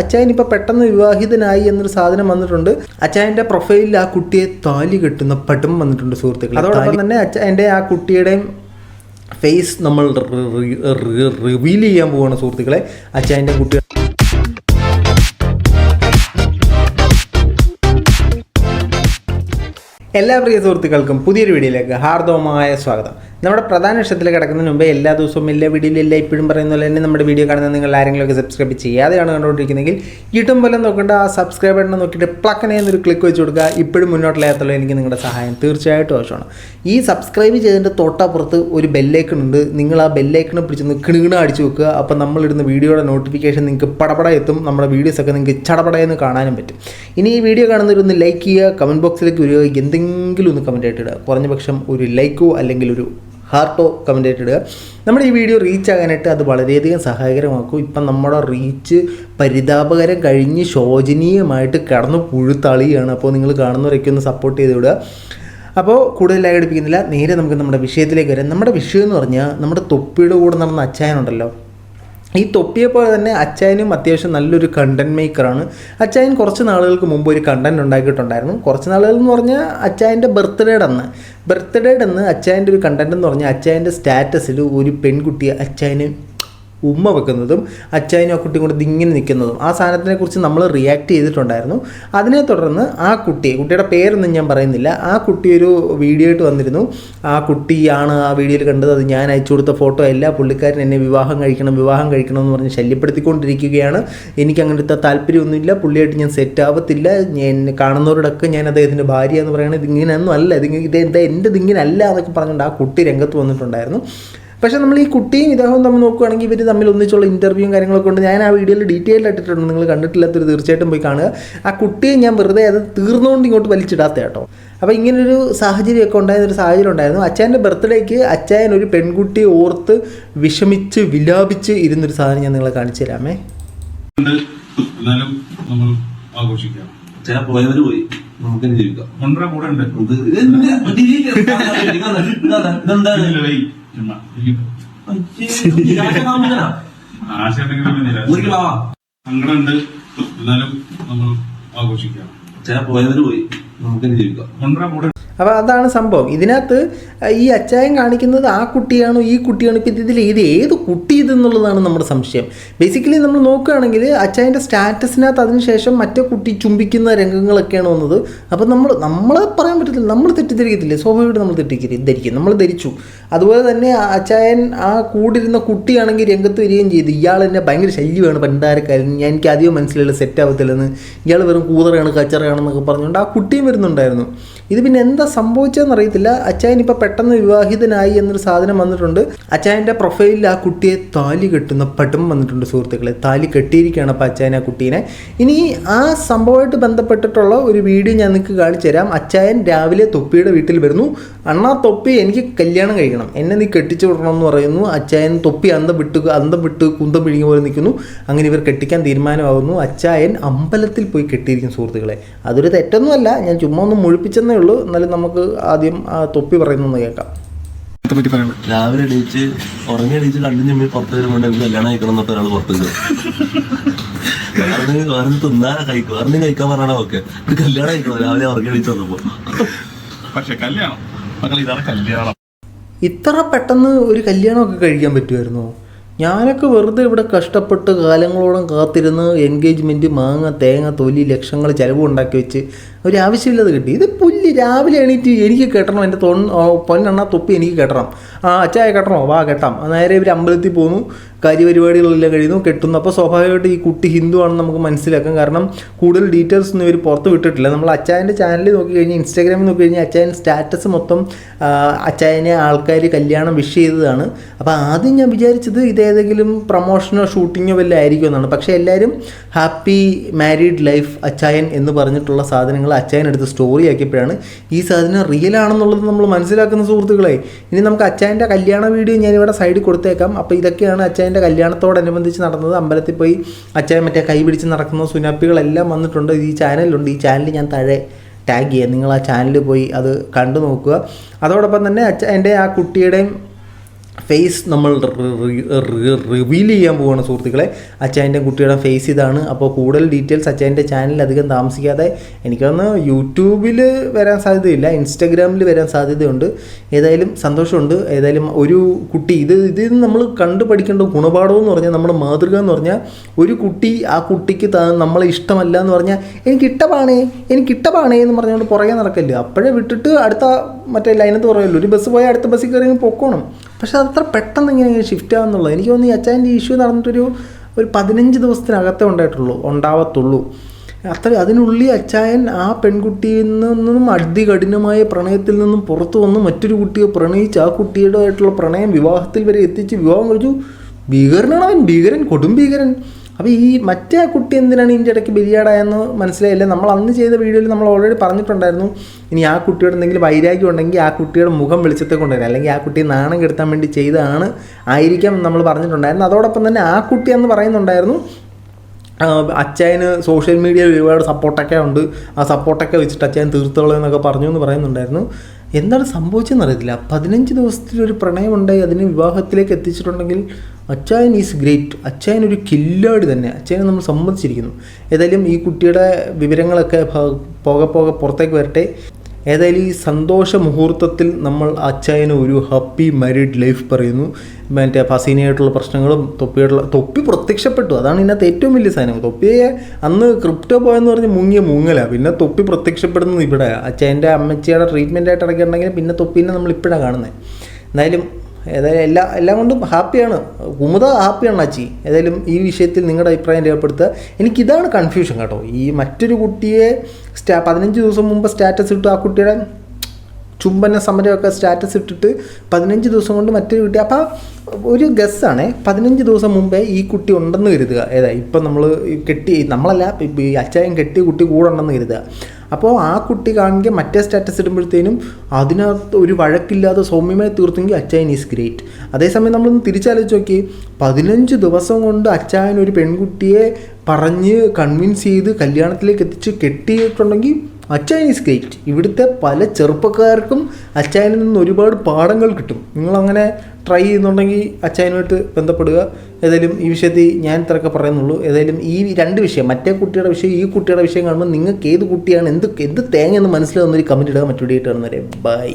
അച്ചായൻ ഇപ്പോൾ പെട്ടെന്ന് വിവാഹിതനായി എന്നൊരു സാധനം വന്നിട്ടുണ്ട്. അച്ചായന്റെ പ്രൊഫൈലിൽ ആ കുട്ടിയെ താലി കെട്ടുന്ന പടം വന്നിട്ടുണ്ട് സുഹൃത്തുക്കൾ അതോടൊപ്പം തന്നെ അച്ചായന്റെ ആ കുട്ടിയുടെയും ഫേസ് നമ്മൾ റിവീൽ ചെയ്യാൻ പോവുകയാണ് സുഹൃത്തുക്കളെ. അച്ചായന്റെ കുട്ടി എല്ലാ പ്രിയ സുഹൃത്തുക്കൾക്കും പുതിയൊരു വീഡിയോയിലേക്ക് ഹാർദവമായ സ്വാഗതം. നമ്മുടെ പ്രധാന വിഷയത്തിൽ കിടക്കുന്നതിന് മുമ്പേ എല്ലാ ദിവസവും എല്ലാ വീഡിയോയിലും എല്ലാ ഇപ്പോഴും പറയുന്ന പോലെ തന്നെ നമ്മുടെ വീഡിയോ കാണുന്ന നിങ്ങൾ ആരെങ്കിലുമൊക്കെ സബ്സ്ക്രൈബ് ചെയ്യാതെയാണ് കണ്ടുകൊണ്ടിരിക്കുന്നതെങ്കിൽ ഇട്ടും പോലെ നോക്കേണ്ട ആ സബ്സ്ക്രൈബ് ബട്ടൺ നോക്കിയിട്ട് പ്ലക്കനെ എന്നൊരു ക്ലിക്ക് വെച്ച് കൊടുക്കുക. ഇപ്പോഴും മുന്നോട്ടില്ലാത്തുള്ള എനിക്ക് നിങ്ങളുടെ സഹായം തീർച്ചയായിട്ടും ആവശ്യമാണ്. ഈ സബ്സ്ക്രൈബ് ചെയ്തതിന്റെ തൊട്ടപ്പുറത്ത് ഒരു ബെല്ലൈക്കൺ ഉണ്ട്. നിങ്ങൾ ആ ബെല്ലൈക്കണ് പിടിച്ചൊന്ന് കിണുകിണ അടിച്ചു വെക്കുക. അപ്പോൾ നമ്മളിടുന്ന വീഡിയോയുടെ നോട്ടിഫിക്കേഷൻ നിങ്ങൾക്ക് പടപട എത്തും. നമ്മുടെ വീഡിയോസൊക്കെ നിങ്ങൾക്ക് ചടപടയെന്ന് കാണാനും പറ്റും. ഇനി ഈ വീഡിയോ കാണുന്നവരൊന്ന് ലൈക്ക് ചെയ്യുക. കമന്റ് ബോക്സിലേക്ക് വരിക. എന്തെങ്കിലും ഒന്ന് കമന്റ് ആയിട്ട് ഇടുക. കുറഞ്ഞ പക്ഷം ഒരു ലൈക്കോ അല്ലെങ്കിൽ ഒരു ഹാർട്ടോ കമന്റ് ആയിട്ട് ഇടുക. നമ്മുടെ ഈ വീഡിയോ റീച്ച് ആകാനായിട്ട് അത് വളരെയധികം സഹായകരമാക്കും. ഇപ്പം നമ്മുടെ റീച്ച് പരിതാപകരം കഴിഞ്ഞ് ശോചനീയമായിട്ട് കടന്നു പുഴുത്തളിയാണ് അപ്പോൾ നിങ്ങൾ കാണുന്നവരൊക്കെ ഒന്ന് സപ്പോർട്ട് ചെയ്ത് വിടുക. അപ്പോൾ കൂടുതലായി എടുപ്പിക്കുന്നില്ല. നേരെ നമുക്ക് നമ്മുടെ വിഷയത്തിലേക്ക് വരാം. നമ്മുടെ വിഷയം എന്ന് പറഞ്ഞാൽ നമ്മുടെ തൊപ്പിയുടെ കൂടെ നടന്ന അച്ചായനുണ്ടല്ലോ ഈ തൊപ്പിയെ പോലെ തന്നെ അച്ചായനും അത്യാവശ്യം നല്ലൊരു കണ്ടന്റ് മേക്കറാണ് അച്ചായൻ കുറച്ച് നാളുകൾക്ക് മുമ്പ് ഒരു കണ്ടന്റ് ഉണ്ടാക്കിയിട്ടുണ്ടായിരുന്നു. കുറച്ച് നാളുകൾ എന്ന് പറഞ്ഞാൽ അച്ചായന്റെ ബർത്ത്ഡേയുടെ അന്ന് ബർത്ത്ഡേയുടെ അന്ന് അച്ചായന്റെ ഒരു കണ്ടന്റ് എന്ന് പറഞ്ഞാൽ അച്ചായന്റെ സ്റ്റാറ്റസിൽ ഒരു പെൺകുട്ടിയെ അച്ചായന് ഉമ്മ വെക്കുന്നതും അച്ചായനും ആ കുട്ടിയും കൂടെ ഇങ്ങനെ നിൽക്കുന്നതും ആ സാധനത്തിനെ കുറിച്ച് നമ്മൾ റിയാക്ട് ചെയ്തിട്ടുണ്ടായിരുന്നു. അതിനെ തുടർന്ന് ആ കുട്ടി കുട്ടിയുടെ പേരൊന്നും ഞാൻ പറയുന്നില്ല ആ കുട്ടി ഒരു വീഡിയോ ആയിട്ട് വന്നിരുന്നു. ആ കുട്ടിയാണ് ആ വീഡിയോയിൽ കണ്ടത് അത് ഞാൻ അയച്ചു കൊടുത്ത ഫോട്ടോ അല്ല പുള്ളിക്കാരൻ എന്നെ വിവാഹം കഴിക്കണം വിവാഹം കഴിക്കണം എന്ന് പറഞ്ഞ് ശല്യപ്പെടുത്തിക്കൊണ്ടിരിക്കുകയാണ്. എനിക്ക് അങ്ങനത്തെ താല്പര്യമൊന്നുമില്ല പുള്ളിയായിട്ട് ഞാൻ സെറ്റ് ആവത്തില്ല. ഞാൻ കാണുന്നവരോടൊക്കെ ഞാൻ അദ്ദേഹത്തിന്റെ ഭാര്യ എന്ന് പറയുന്നത് ഇതിങ്ങനെയൊന്നും അല്ല ഇത് ഇത് എന്താ എന്റെ ഇതിങ്ങനെ അല്ല എന്നൊക്കെ പറഞ്ഞുകൊണ്ട് ആ കുട്ടി രംഗത്ത് വന്നിട്ടുണ്ടായിരുന്നു. പക്ഷേ നമ്മൾ ഈ കുട്ടിയും ഇദ്ദേഹവും തമ്മിൽ നോക്കുകയാണെങ്കിൽ ഇവർ തമ്മിൽ ഒന്നിച്ചുള്ള ഇന്റർവ്യൂവും കാര്യങ്ങളൊക്കെ ഉണ്ട്. ഞാൻ ആ വീഡിയോയിൽ ഡീറ്റെയിൽ ഇട്ടിട്ടുണ്ട് നിങ്ങൾ കണ്ടിട്ടില്ലാത്തൊരു തീർച്ചയായിട്ടും പോയി കാണുക. ആ കുട്ടിയെ ഞാൻ വെറുതെ അത് തീർന്നുകൊണ്ട് ഇങ്ങോട്ട് വലിച്ചിടാത്ത കേട്ടോ. അപ്പോൾ ഇങ്ങനൊരു സാഹചര്യമൊക്കെ ഉണ്ടായിരുന്ന ഒരു സാഹചര്യം ഉണ്ടായിരുന്നു. അച്ഛന്റെ ബർത്ത്ഡേക്ക് അച്ചായൻ ഒരു പെൺകുട്ടിയെ ഓർത്ത് വിഷമിച്ച് വിലാപിച്ച് ഇരുന്നൊരു സാധനം ഞാൻ നിങ്ങളെ കാണിച്ചു തരാമേ. എന്നാലും നമ്മൾ ആഘോഷിക്കാം. ചില പോയവര് പോയി. നമുക്ക് ജീവിക്കാം. ഒന്നര കൂടെ ഉണ്ട്. സങ്കടമുണ്ട്. എന്നാലും നമ്മൾ ആഘോഷിക്കാം. പോയവര് പോയി. നമുക്ക് ജീവിക്കാം. അപ്പോൾ അതാണ് സംഭവം. ഇതിനകത്ത് ഈ അച്ചായൻ കാണിക്കുന്നത് ആ കുട്ടിയാണോ ഈ കുട്ടിയാണോ ഇപ്പം ഇതിൽ ഇത് ഏത് കുട്ടി ഇതെന്നുള്ളതാണ് നമ്മുടെ സംശയം. ബേസിക്കലി നമ്മൾ നോക്കുകയാണെങ്കിൽ അച്ചായന്റെ സ്റ്റാറ്റസിനകത്ത് അതിനുശേഷം മറ്റേ കുട്ടി ചുംബിക്കുന്ന രംഗങ്ങളൊക്കെയാണ് വന്നത്. അപ്പോൾ നമ്മൾ നമ്മൾ പറയാൻ പറ്റത്തില്ല നമ്മൾ തെറ്റിദ്ധരിക്കത്തില്ലേ? സ്വാഭാവികമായിട്ട് നമ്മൾ തെറ്റിക്കരി ധരിക്കും നമ്മൾ ധരിച്ചു. അതുപോലെ തന്നെ അച്ചായൻ ആ കൂടിരുന്ന കുട്ടിയാണെങ്കിൽ രംഗത്ത് വരികയും ചെയ്തു. ഇയാൾ എന്നെ ഭയങ്കര ശല്യമാണ് പണ്ടാരക്കാരൻ. ഞാൻ എനിക്ക് അധികം മനസ്സിലായില്ല സെറ്റ് ആവത്തില്ലെന്ന്. ഇയാൾ വെറും കൂതറയാണ് കച്ചറയാണെന്നൊക്കെ പറഞ്ഞുകൊണ്ട് ആ കുട്ടിയും വരുന്നുണ്ടായിരുന്നു. ഇത് പിന്നെ എന്താ സംഭവിച്ചതെന്ന് അറിയത്തില്ല അച്ചായൻ ഇപ്പോൾ പെട്ടെന്ന് വിവാഹിതനായി എന്നൊരു സാധനം വന്നിട്ടുണ്ട്. അച്ചായന്റെ പ്രൊഫൈലിൽ ആ കുട്ടിയെ താലി കെട്ടുന്ന പടം വന്നിട്ടുണ്ട് സുഹൃത്തുക്കളെ. താലി കെട്ടിയിരിക്കുകയാണ് അപ്പോൾ അച്ചായൻ ആ കുട്ടീനെ. ഇനി ആ സംഭവമായിട്ട് ബന്ധപ്പെട്ടിട്ടുള്ള ഒരു വീഡിയോ ഞാൻ നിങ്ങൾക്ക് കാണിച്ചു തരാം. അച്ചായൻ രാവിലെ തൊപ്പിയുടെ വീട്ടിൽ വരുന്നു. അണ്ണാ തൊപ്പി എനിക്ക് കല്യാണം കഴിക്കണം. എന്നെ നീ കെട്ടിച്ചു വിടണം എന്ന് പറയുന്നു. അച്ചായൻ തൊപ്പി അന്തം വിട്ട് അന്തം വിട്ട് കുന്തം പിഴിഞ്ഞ പോലെ നിൽക്കുന്നു. അങ്ങനെ ഇവർ കെട്ടിക്കാൻ തീരുമാനമാകുന്നു അച്ചായൻ അമ്പലത്തിൽ പോയി കെട്ടിയിരിക്കും സുഹൃത്തുക്കളെ. അതൊരു തെറ്റൊന്നുമല്ല. ഞാൻ ചുമ്മാ ഒന്ന് മുഴിപ്പിച്ചെന്നേ ഉള്ളൂ. എന്നാലും നമുക്ക് ആദ്യം ആ തൊപ്പി പറയുന്നൊന്ന് കേൾക്കാം. രാവിലെ എണീച്ച് ഉറങ്ങി എണീച്ച് കണ്ണു ചുമ്മി പുറത്ത് വരുമ്പോൾ എനിക്ക് കല്യാണം കഴിക്കണം എന്നൊക്കെ ഒരാൾ പുറത്ത് വേറെ വേറെ തിന്നാ കഴിക്കും. വേറെ കഴിക്കാൻ പറഞ്ഞാൽ ഓക്കെ കല്യാണം കഴിക്കണം. രാവിലെ ഉറങ്ങി എണീച്ച് വന്നപ്പോ. പക്ഷെ കല്യാണം. മക്കൾ ഇതാണ് കല്യാണം. ഇത്ര പെട്ടെന്ന് ഒരു കല്യാണമൊക്കെ കഴിക്കാൻ പറ്റുമായിരുന്നോ? ഞാനൊക്കെ വെറുതെ ഇവിടെ കഷ്ടപ്പെട്ട് കാലങ്ങളോളം കാത്തിരുന്ന് എൻഗേജ്മെന്റ് മാങ്ങ തേങ്ങ തൊലി ലക്ഷങ്ങൾ ചിലവ് ഉണ്ടാക്കി വെച്ച് ഒരു ആവശ്യമില്ലാതെ കിട്ടി. ഇത് പുല്ല് രാവിലെ എണീറ്റ് എനിക്ക് കെട്ടണം എന്റെ തൊൺ പൊന്നെണ്ണ തൊപ്പി എനിക്ക് കെട്ടണം. ആ അച്ചായ കെട്ടണോ? വാ കെട്ടാം. നേരെ ഇവർ അമ്പലത്തിൽ പോകുന്നു കാര്യപരിപാടികളെല്ലാം കഴിയുന്നു. കെട്ടുന്നു അപ്പോൾ സ്വാഭാവികമായിട്ട് ഈ കുട്ടി ഹിന്ദു ആണെന്ന് നമുക്ക് മനസ്സിലാക്കാം. കാരണം കൂടുതൽ ഡീറ്റെയിൽസ് ഒന്നും ഇവർ പുറത്ത് വിട്ടിട്ടില്ല. നമ്മൾ അച്ചായന്റെ ചാനലിൽ നോക്കി കഴിഞ്ഞാൽ ഇൻസ്റ്റാഗ്രാമിൽ നോക്കി കഴിഞ്ഞാൽ അച്ചായൻ സ്റ്റാറ്റസ് മൊത്തം അച്ചായനെ ആൾക്കാർ കല്യാണം വിഷ് ചെയ്തതാണ്. അപ്പോൾ ആദ്യം ഞാൻ വിചാരിച്ചത് ഇതേതെങ്കിലും പ്രൊമോഷനോ ഷൂട്ടിങ്ങോ വല്ല ആയിരിക്കും എന്നാണ്. പക്ഷേ എല്ലാവരും ഹാപ്പി മാരീഡ് ലൈഫ് അച്ചായൻ എന്ന് പറഞ്ഞിട്ടുള്ള സാധനങ്ങൾ അച്ചായൻ എടുത്ത് സ്റ്റോറി ആക്കിയപ്പോഴാണ് ഈ സാധനം റിയൽ ആണെന്നുള്ളത് നമ്മൾ മനസ്സിലാക്കുന്ന സുഹൃത്തുക്കളെ. ഇനി നമുക്ക് അച്ചായന്റെ കല്യാണ വീഡിയോ ഞാനിവിടെ സൈഡിൽ കൊടുത്തേക്കാം. അപ്പോൾ ഇതൊക്കെയാണ് അച്ചായന്റെ കല്യാണത്തോടനുബന്ധിച്ച് നടന്നത് അമ്പലത്തിൽ പോയി അച്ഛൻ മറ്റേ കൈ പിടിച്ച് നടക്കുന്ന സുനാപ്പികളെല്ലാം വന്നിട്ടുണ്ട്. ഈ ചാനലുണ്ട് ഈ ചാനൽ ഞാൻ താഴെ ടാഗ് ചെയ്യാം. നിങ്ങൾ ആ ചാനലിൽ പോയി അത് കണ്ടു നോക്കുക. അതോടൊപ്പം തന്നെ അച്ഛ എന്റെ ആ കുട്ടിയുടെയും ഫേസ് നമ്മൾ റിവീൽ ചെയ്യാൻ പോവുകയാണ് സുഹൃത്തുക്കളെ. അച്ചായന്റെ കുട്ടിയുടെ ഫേസ് ഇതാണ്. അപ്പോൾ കൂടുതൽ ഡീറ്റെയിൽസ് അച്ചായന്റെ ചാനലിൽ അധികം താമസിക്കാതെ എനിക്കൊന്ന് യൂട്യൂബിൽ വരാൻ സാധ്യതയില്ല. ഇൻസ്റ്റാഗ്രാമിൽ വരാൻ സാധ്യതയുണ്ട്. ഏതായാലും സന്തോഷമുണ്ട്. ഏതായാലും ഒരു കുട്ടി ഇത് ഇത് നമ്മൾ കണ്ടു പഠിക്കേണ്ട ഗുണപാഠം എന്ന് പറഞ്ഞാൽ നമ്മുടെ മാതൃക എന്ന് പറഞ്ഞാൽ ഒരു കുട്ടി ആ കുട്ടിക്ക് നമ്മളെ ഇഷ്ടമല്ല എന്ന് പറഞ്ഞാൽ എനിക്ക് ഇഷ്ടമാണേ എനിക്ക് ഇഷ്ടമാണേ എന്ന് പറഞ്ഞുകൊണ്ട് പുറകെ നടക്കല്ലേ. അപ്പോഴേ വിട്ടിട്ട് അടുത്ത മറ്റേ ലൈനത്ത് പറയുമല്ലോ ഒരു ബസ് പോയാൽ അടുത്ത ബസ്സിൽ കയറി പൊക്കോണം. പക്ഷെ അത്ര പെട്ടെന്ന് ഇങ്ങനെ ഷിഫ്റ്റ് ആവുന്നുള്ളത് എനിക്ക് തോന്നുന്നു ഈ അച്ചായന്റെ ഇഷ്യൂ നടന്നിട്ടൊരു ഒരു പതിനഞ്ച് ദിവസത്തിനകത്തേ ഉണ്ടായിട്ടുള്ളൂ ഉണ്ടാവത്തുള്ളൂ. അത്ര അതിനുള്ളിൽ അച്ചായൻ ആ പെൺകുട്ടിയിൽ നിന്നും അതികഠിനമായ പ്രണയത്തിൽ നിന്നും പുറത്തു വന്ന് മറ്റൊരു കുട്ടിയെ പ്രണയിച്ച് ആ കുട്ടിയുടെ ആയിട്ടുള്ള പ്രണയം വിവാഹത്തിൽ വരെ എത്തിച്ച് വിവാഹം കഴിച്ചു. ഭീകരനാണ് അവൻ ഭീകരൻ കൊടും ഭീകരൻ. അപ്പോൾ ഈ മറ്റേ ആ കുട്ടി എന്തിനാണ് ഇതിന്റെ ഇടയ്ക്ക് ബലിയാടായെന്ന് മനസ്സിലായില്ല. നമ്മൾ അന്ന് ചെയ്ത വീഡിയോയിൽ നമ്മൾ ഓൾറെഡി പറഞ്ഞിട്ടുണ്ടായിരുന്നു. ഇനി ആ കുട്ടിയോട് എന്തെങ്കിലും വൈരാഗ്യം ഉണ്ടെങ്കിൽ ആ കുട്ടിയുടെ മുഖം വെളിച്ചത്തെ കൊണ്ടുവരാം. അല്ലെങ്കിൽ ആ കുട്ടി നാണം കെടുത്താൻ വേണ്ടി ചെയ്തതാണ് ആയിരിക്കാം നമ്മൾ പറഞ്ഞിട്ടുണ്ടായിരുന്നു അതോടൊപ്പം തന്നെ ആ കുട്ടി എന്ന് പറയുന്നുണ്ടായിരുന്നു അച്ചായന് സോഷ്യൽ മീഡിയയിൽ ഒരുപാട് സപ്പോർട്ടൊക്കെ ഉണ്ട്. ആ സപ്പോർട്ടൊക്കെ വെച്ചിട്ട് അച്ചായൻ തീർത്തോളൂ എന്നൊക്കെ പറഞ്ഞു എന്ന് പറയുന്നുണ്ടായിരുന്നു. എന്താണ് സംഭവിച്ചതെന്ന് അറിയത്തില്ല. പതിനഞ്ച് ദിവസത്തിലൊരു പ്രണയമുണ്ടായി അതിനെ വിവാഹത്തിലേക്ക് എത്തിച്ചിട്ടുണ്ടെങ്കിൽ അച്ചായൻ ഈസ് ഗ്രേറ്റ്. അച്ചായൻ ഒരു കില്ലാടി തന്നെ. അച്ചായനെ നമ്മൾ സമ്മതിച്ചിരിക്കുന്നു. ഏതായാലും ഈ കുട്ടിയുടെ വിവരങ്ങളൊക്കെ പോകെ പോകെ പുറത്തേക്ക് വരട്ടെ. ഏതായാലും ഈ സന്തോഷ മുഹൂർത്തത്തിൽ നമ്മൾ അച്ചായന് ഒരു ഹാപ്പി മാരീഡ് ലൈഫ് പറയുന്നു. മറ്റേ ഫസീനയായിട്ടുള്ള പ്രശ്നങ്ങളും തൊപ്പിയായിട്ടുള്ള തൊപ്പി പ്രത്യക്ഷപ്പെട്ടു. അതാണ് ഇതിനകത്ത് ഏറ്റവും വലിയ സാധനം. തൊപ്പിയെ അന്ന് ക്രിപ്റ്റോ പോയെന്ന് പറഞ്ഞ് മുങ്ങിയ മുങ്ങല. പിന്നെ തൊപ്പി പ്രത്യക്ഷപ്പെടുന്നത് ഇവിടെ. അച്ചായന്റെ അമ്മച്ചിയുടെ ട്രീറ്റ്മെന്റായിട്ട് ഇടയ്ക്കുണ്ടെങ്കിൽ പിന്നെ തൊപ്പീനെ നമ്മൾ ഇപ്പോഴാണ് കാണുന്നത് എന്തായാലും ഏതായാലും എല്ലാ എല്ലാം കൊണ്ടും ഹാപ്പിയാണ്. കുമുദ ഹാപ്പിയാണ് അച്ചി. ഏതായാലും ഈ വിഷയത്തിൽ നിങ്ങളുടെ അഭിപ്രായം രേഖപ്പെടുത്തുക. എനിക്കിതാണ് കൺഫ്യൂഷൻ കേട്ടോ. ഈ മറ്റൊരു കുട്ടിയെ സ്റ്റാ പതിനഞ്ച് ദിവസം മുമ്പ് സ്റ്റാറ്റസ് ഇട്ടു. ആ കുട്ടിയുടെ ചുംബന സമരമൊക്കെ സ്റ്റാറ്റസ് ഇട്ടിട്ട് പതിനഞ്ച് ദിവസം കൊണ്ട് മറ്റൊരു കുട്ടി അപ്പോൾ ഒരു ഗസ്സാണേ പതിനഞ്ച് ദിവസം മുമ്പേ ഈ കുട്ടി ഉണ്ടെന്ന് കരുതുക. ഏതാ ഇപ്പം നമ്മൾ കെട്ടി നമ്മളല്ല ഈ അച്ചായൻ കെട്ടിയ കുട്ടി കൂടെ ഉണ്ടെന്ന് കരുതുക. അപ്പോൾ ആ കുട്ടി കാണുക മറ്റേ സ്റ്റാറ്റസ് ഇടുമ്പോഴത്തേനും അതിനകത്ത് ഒരു വഴക്കില്ലാതെ സൗമ്യമായി തീർത്തെങ്കിൽ അച്ചായൻ ഈസ് ഗ്രേറ്റ് അതേസമയം നമ്മളൊന്ന് തിരിച്ചാലോചിച്ച് നോക്കി. പതിനഞ്ച് ദിവസം കൊണ്ട് അച്ചായൻ ഒരു പെൺകുട്ടിയെ പറഞ്ഞ് കൺവിൻസ് ചെയ്ത് കല്യാണത്തിലേക്ക് എത്തിച്ച് കെട്ടിയിട്ടുണ്ടെങ്കിൽ അച്ചായൻ ഗേറ്റ് ഗ്രേറ്റ് ഇവിടുത്തെ പല ചെറുപ്പക്കാർക്കും അച്ചായനിൽ നിന്ന് ഒരുപാട് പാഠങ്ങൾ കിട്ടും. നിങ്ങളങ്ങനെ ട്രൈ ചെയ്യുന്നുണ്ടെങ്കിൽ അച്ചായനുമായിട്ട് ബന്ധപ്പെടുക. ഏതായാലും ഈ വിഷയത്തിൽ ഞാൻ ഇത്രയൊക്കെ പറയുന്നുള്ളൂ. ഏതായാലും ഈ രണ്ട് വിഷയം മറ്റേ കുട്ടിയുടെ വിഷയം ഈ കുട്ടിയുടെ വിഷയം കാണുമ്പോൾ നിങ്ങൾക്ക് ഏത് കുട്ടിയാണ് എന്ത് എന്ത് തേങ്ങ എന്ന് മനസ്സിലാവുന്നൊരു കമന്റ് ഇടുക മറ്റു വീഡിയോ കാണുന്നവരെ. ബൈ